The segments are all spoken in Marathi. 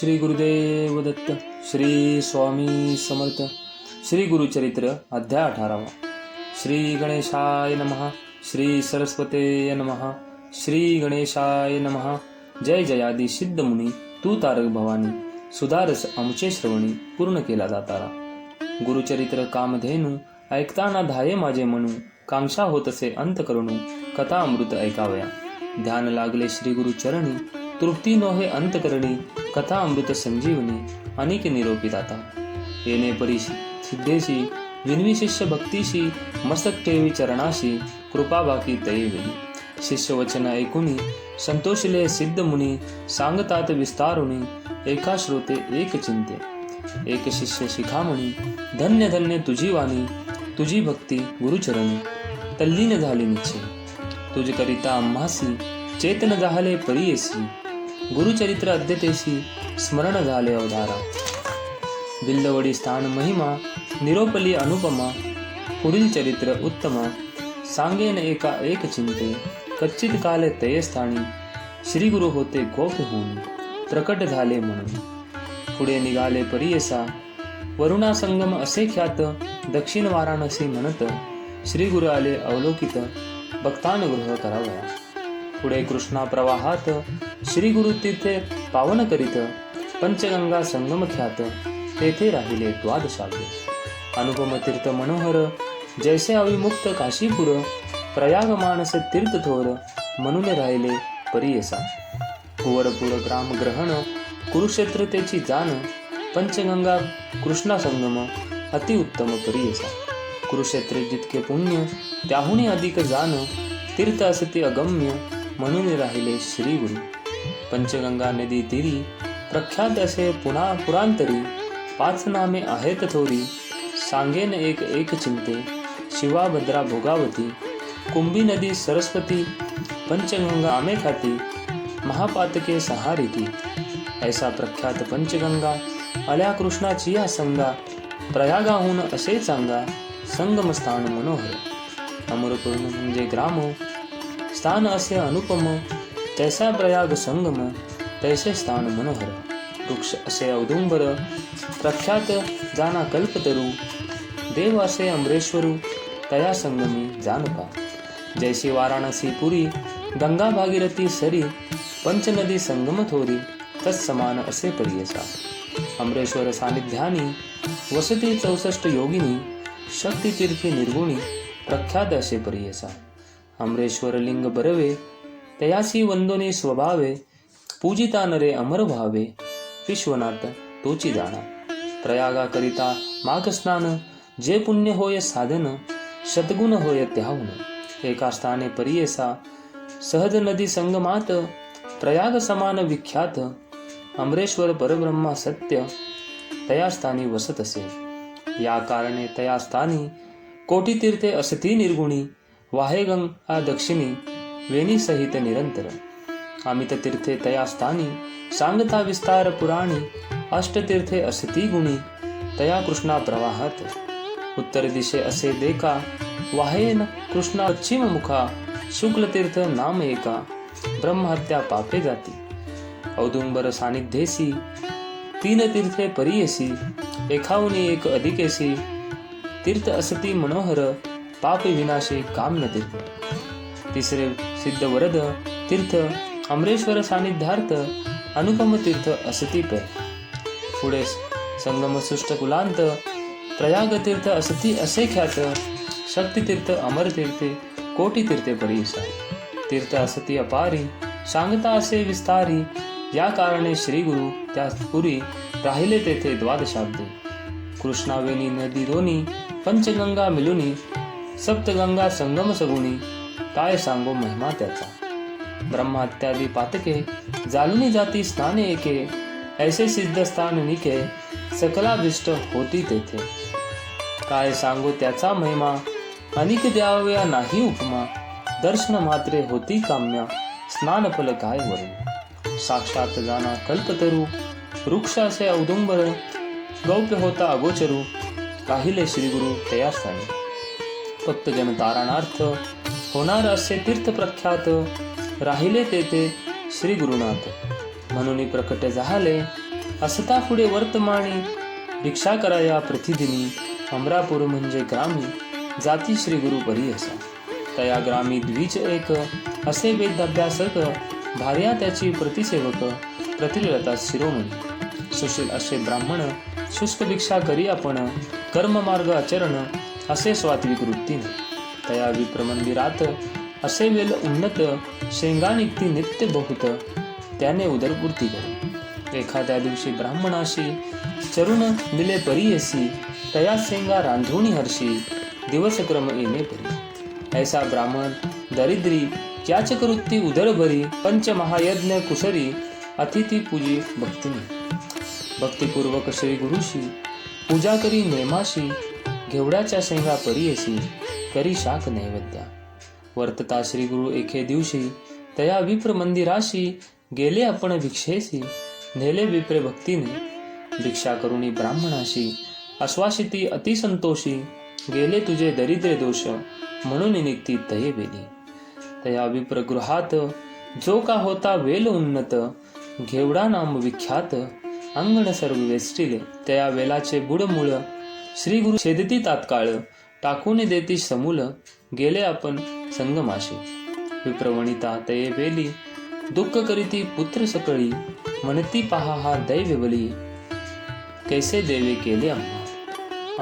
श्री गुरुदेव दत्त श्री स्वामी समर्थ श्री गुरुचरित्र अध्याय अठारावा. श्री गणेशाय नमः श्री सरस्वते नमः श्री गणेशाय नमः. जय जयादी सिद्ध मुनी तू तारक भवानी सुधारस आमचे श्रवणी पूर्ण केला जातारा. गुरुचरित्र कामधेनू ऐकताना धाये माझे म्हणू कांक्षा होतसे अंत करणू कथा अमृत ऐकावया. ध्यान लागले श्री गुरु चरणी तृप्ती नोहे अंत करणी कथा अमृत संजीवनी अनेक निरोपी दाता। येणे परीशी सिद्धेशी विनवी शिष्य भक्तीशी मस्तक ठेवी चरणाशी कृपा बाकी तयेवेली शिष्य वचन ऐकुनी संतोषले सिद्ध मुनी सांगतात विस्तारुनी एका श्रोते एक चिंते। एक शिष्य शिखामणी धन्य धन्य तुझी वाणी तुझी भक्ती गुरुचरणी तल्लीन झाली निश्चय। तुझ करिता आम्हासी चेतन झाले परियेसी गुरुचरित्र अद्यतेशी स्मरण झाले अवधारा. बिल्लवडी स्थान महिमा निरोपली अनुपमा पुढील चरित्र उत्तमा सांगेन एका एक चिंते कच्चित काले तयस्थानी श्री गुरु होते गोप होऊन प्रकट झाले म्हणून. पुढे निघाले परियसा वरुणा संगम असे ख्यात दक्षिण वाराणसी म्हणत श्री गुरु आले अवलोकित भक्तानुग्रह करावया पुढे कृष्णा प्रवाहात श्री गुरु तिथे पावन करीत पंचगंगा संगम ख्यात तेथे राहिले द्वादशाब्द अनुपम तीर्थ मनोहर जैसे अविमुक्त काशीपुर प्रयाग मानस तीर्थ थोर म्हणून राहिले परियसा. कुवरपूर ग्राम ग्रहण कुरुक्षेत्र जाण पंचगंगा कृष्णा संगम अतिउत्तम परियसा. कुरुक्षेत्रे जितके पुण्य त्याहूनही अधिक जाण तीर्थ असते अगम्य म्हणून राहिले श्री गुरु पंचगंगा नदी तीरी प्रख्यात असे पुन्हा पुरांतरी पाच नामे आहेत थोरी सांगेन एक एक चिंते शिवाभद्रा भोगावती कुंभी नदी सरस्वती पंचगंगा आमे खाती महापातके सहारिती. ऐसा प्रख्यात पंचगंगा अल्या कृष्णाची या संगा प्रयागाहून असे चांगा संगमस्थान मनोहर. अमरपूर्ण म्हणजे ग्राम स्थान असे अनुपम तैसा प्रयाग संगम तैसे स्थान मनोहर वृक्ष असे औदुंबर प्रख्यात जाना कल्पतरू देव असे अमरेश्वरू तया संगमी जानपा जैसी वाराणसी पुरी गंगा भागीरथी सरी पंचनदी संगम थोरी तत्समान असे परियसा. अमरेश्वर सानिध्यानी वसती चौसष्ट योगिनी शक्तितीर्थी निर्गुणी प्रख्यात असे परियसा. अमरेश्वर लिंग बरवे तयासी वंदोनी स्वभावे पूजिता नरे अमर भावे विश्वनाथ तोची जाणा। प्रयागा करिता जे पुण्य होय साधन शतगुण होय त्याहून। एका स्थाने परियेसा सहज नदी संगमात प्रयाग समान विख्यात अमरेश्वर परब्रह्मा सत्य तया स्थानी वसत असे। या कारणे तया स्थानी कोटी तीर्थे असती निर्गुणी वाहेगंगा दक्षिणी वेणी सहित निरंतर. अमित तीर्थे तया स्थानी सांगता विस्तार पुराणी अष्टतीर्थे असती गुणी तया कृष्णा प्रवाहात. उत्तर दिशे असे देखा वाहेन कृष्णा पश्चिम मुखा शुक्ल तीर्थ नाम एका ब्रह्महत्या पापे जाती. औदुंबर सानिध्येसी तीन तीर्थे परियसी एकावनी एक अधिकेसी तीर्थ असती मनोहर पाप विनाशी तिसरे सिद्ध वरद तीर्थ अमरेश्वर सानिध्यार्थ अनुपम तीर्थ असती पुढे संगम सुष्ट कुलांत प्रयाग तीर्थ असती असे ख्यात शक्ती तीर्थ अमर तीर्थे कोटी तीर्थे परिसा तीर्थ असती अपारी सांगता असे विस्तारी या कारणे श्री गुरु त्या पुरी राहिले तेथे द्वादशाब्दी. कृष्णावेणी नदी दोनी पंचगंगा मिलुनी सप्तगंगा संगम सगुणी काय सांगो महिमा त्याचा? ब्रह्मात्यादी पातके जालनी जाती स्नाने एके ऐसे सिद्ध स्थान निके सकलाभिष्ट होती तेथे. काय सांगो त्याचा महिमा? अनिक द्यावया नाही उपमा दर्शन मात्रे होती काम्या स्नानफल काय वरून? साक्षात जाना कल्पतरू वृक्ष औदुंबर गौप्य होता अगोचरू काहिले श्रीगुरु तयास्थानी फक्त जनतारणार्थ होणार असे तीर्थ प्रख्यात राहिले तेथे श्री गुरुनाथ म्हणून प्रकट झाले. असता पुढे वर्तमानी भिक्षा कराया प्रतिदिनी अमरापूर म्हणजे ग्रामी जाती श्री गुरु परी असा तया ग्रामी द्विज एक असे वेदाभ्यासक भार्या त्याची प्रतिसेवक प्रतिलता शिरोमणी. सुशील असे ब्राह्मण शुष्क भिक्षा करी आपण कर्ममार्ग आचरण असे स्वात्विक वृत्तीने तया विप्र मंदिरात असे वेल उन्नत शेंगानिक्ती नित्य बहुत त्याने उदरपूर्ती करी एखाद्या दिवशी ब्राह्मणाशी चरुण मिले परीयसी तया शेंगा रांधुणी हर्षी दिवसक्रम येणे परी. ऐसा ब्राह्मण दरिद्री याचकवृत्ती कृत्ती उदरभरी पंचमहायज्ञ कुसरी अतिथी पूजी भक्तीने. भक्तिपूर्वक श्री गुरुशी पूजा करी नेमाशी घेवड्याच्या शेंगा परीयसी करी शाक नैवेद्या. वर्तता श्री गुरु एके दिवशी तया विप्र मंदिराशी गेले आपण भिक्षेसी नेले विप्रे भक्तीने. भिक्षा करुणी ब्राह्मणाशी आश्वासिती अतिसंतोषी गेले तुझे दरिद्रे दोष म्हणून निघती तये बेली. तया विप्र गृहात जो का होता वेल उन्नत घेवडा नाम विख्यात अंगण सर्व वेष्टिले तया वेलाचे बुडमुळ श्री गुरु छेदती तात्काळ टाकून देती समूल गेले आपण संगमाशी. विप्रवणिता तये वेली दुःख करीती पुत्र सकळी म्हणती पहा हा दैव बली. कैसे देवे केले अम्मा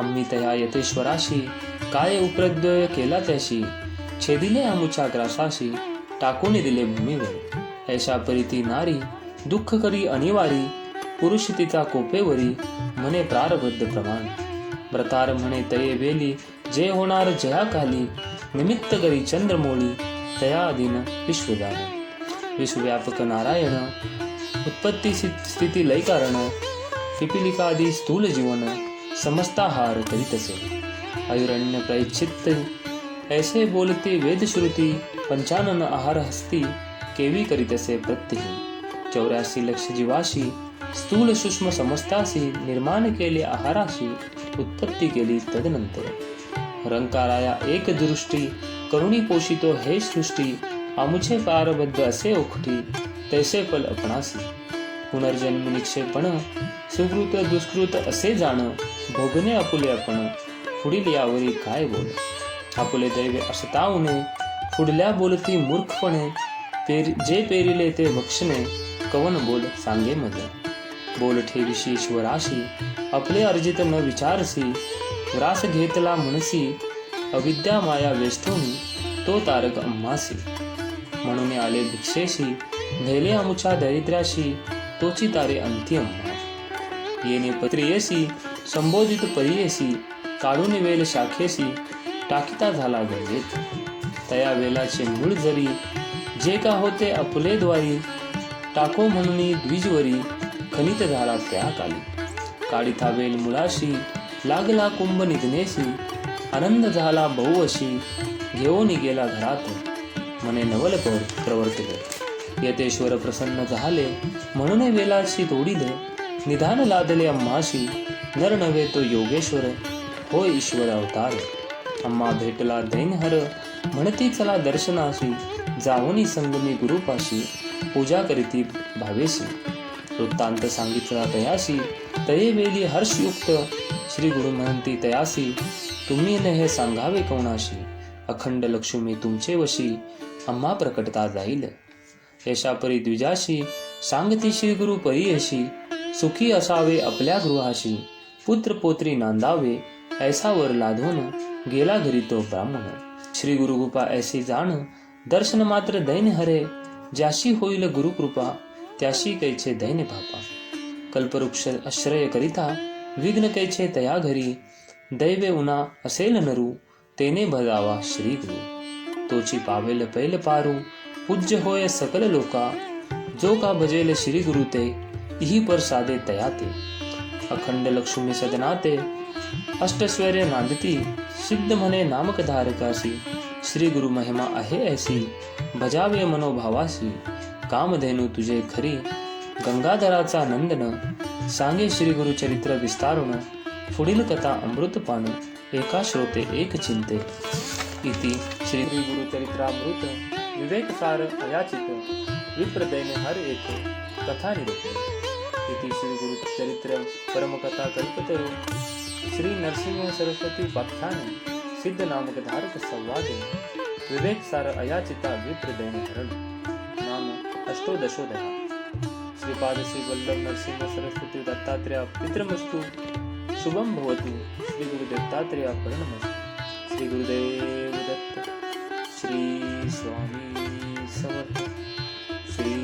आम्ही तया यतेश्वराशी काय उपद्रव केला त्याशी? छेदिले आमुच्या ग्रासाशी टाकून दिले भूमीवर. ऐशा परिती नारी दुःख करी अनिवारी पुरुष तिचा कोपेवरी म्हणे प्रारबद्ध प्रमाण. प्रतार म्हणे तये वेली जे होणार जया काली निमित्त करी चंद्रमोळी तया दिन विश्वदान विश्वव्यापक नारायण उत्पत्ती स्थिती लय कारण पिपिलिकादी स्थूल जीवन समस्ताहार करीतसे आयुरण्य प्रैच्छित ऐसे बोलते वेदश्रुती पंचानन आहार हस्ती केवी करीतसे प्रत्यही. चौऱ्याऐंशी लक्ष जीवाशी स्थूल सूक्ष्म समस्तासी निर्माण केले आहाराशी उत्पत्ती केली तदनंतर. रंकाराया एक दृष्टी करुणी पोषितो हे सृष्टी आमुचे पारबद्ध असे ओखटी तैसे फल अपणासी. पुनर्जन्म निक्षेपण सुकृत दुष्कृत असे जाण भोगणे आपुले आपण पुढील यावरी काय बोल? आपुले दैवे असतावणे पुढल्या बोलती मूर्खपणे पेर जे पेरिले ते भक्षणे कवन बोल सांगे मध्ये बोल ठेविशी ईश्वराशी आपले अर्जित न विचारसी रास घेतला म्हणसी अविद्या माया वेष्टून तो तारक अम्मासी. म्हणून आले भिक्षेशी नेले अमुच्या दरिद्राशी तोची तारे अंती अम्मा. येणे पत्रियेशी संबोधित परियेशी काढून वेल शाखेशी टाकिता झाला गंगेत तया वेलाचे मूळ जरी जे का होते आपले द्वारी टाको म्हणून द्विजवरी खनित झाला त्या काली काढिता वेल मुळाशी लागला कुंभ निधनेशी आनंद झाला बहुवशी घेऊन गेला घरात म्हणे नवल कौर प्रवर्तले. यतेश्वर प्रसन्न झाले म्हणून वेलाशी तोडिले. निधान लादले अम्माशी नर नव्हे तो योगेश्वर. होय ईश्वर अवतार. अम्मा भेटला दैनहर म्हणती चला दर्शनाशी. जाऊनी संगमी गुरुपाशी पूजा करीती भावेशी. वृत्तांत सांगितला तयाशी तये वेली हर्षयुक्त श्री गुरु म्हणती तयासी तुम्ही न हे सांगावे कोणाशी? अखंड लक्ष्मी तुमचे वशी अम्मा प्रकटता जाईल. यशापरी द्विजाशी सांगती श्री गुरु परीयशी सुखी असावे आपल्या गृहाशी पुत्र पोत्री नांदावे ऐसा वर लाधून गेला घरी तो ब्राह्मण. श्री गुरुगुपा ऐसी जाण दर्शन मात्र दैन हरे ज्याशी होईल गुरुकृपा त्याशी कैचे दैन पापा। कल्पवृक्ष आश्रय करिता विघ्न कैचे तया घरी दैवे उना असेल नरू तेने भजावा श्री गुरु। तोची पावेल पैल पारू पूज्य होय सकल लोका। जो का भजेल श्री गुरु ते इही पर साधे तया ते। अखंड लक्ष्मी सदनाते अष्टस्वर्य नांदती सिद्ध म्हणे नामक धारकासी। श्री गुरु महिमा आहे ऐसी भजावे मनोभावासी। कामधेनू तुझे खरी. गंगाधराचा नंदन सांगे श्री गुरु चरित्र पुढील कथा अमृतपान एका श्रोते एक चिंते. इति श्री गुरु चरित्रामृत विवेकसार अयाचित विप्रदैन हर एक कथा निरूपण इति श्री गुरुचरित्र परमकथा कल्पतरु श्री नरसिंह सरस्वती व्याख्यान सिद्ध नामक धारक संवादे विवेकसार अयाचिता विप्रदैन हरण अष्टोदशोदया श्रीपाद श्री वल्लभ नरसिंह सरस्वती दत्तात्रेय पितृमस्तु शुभम भवतु श्री गुरु दत्तात्रेय प्रणमस्तु श्री गुरुदेव दत्त श्री स्वामी समर्थ श्री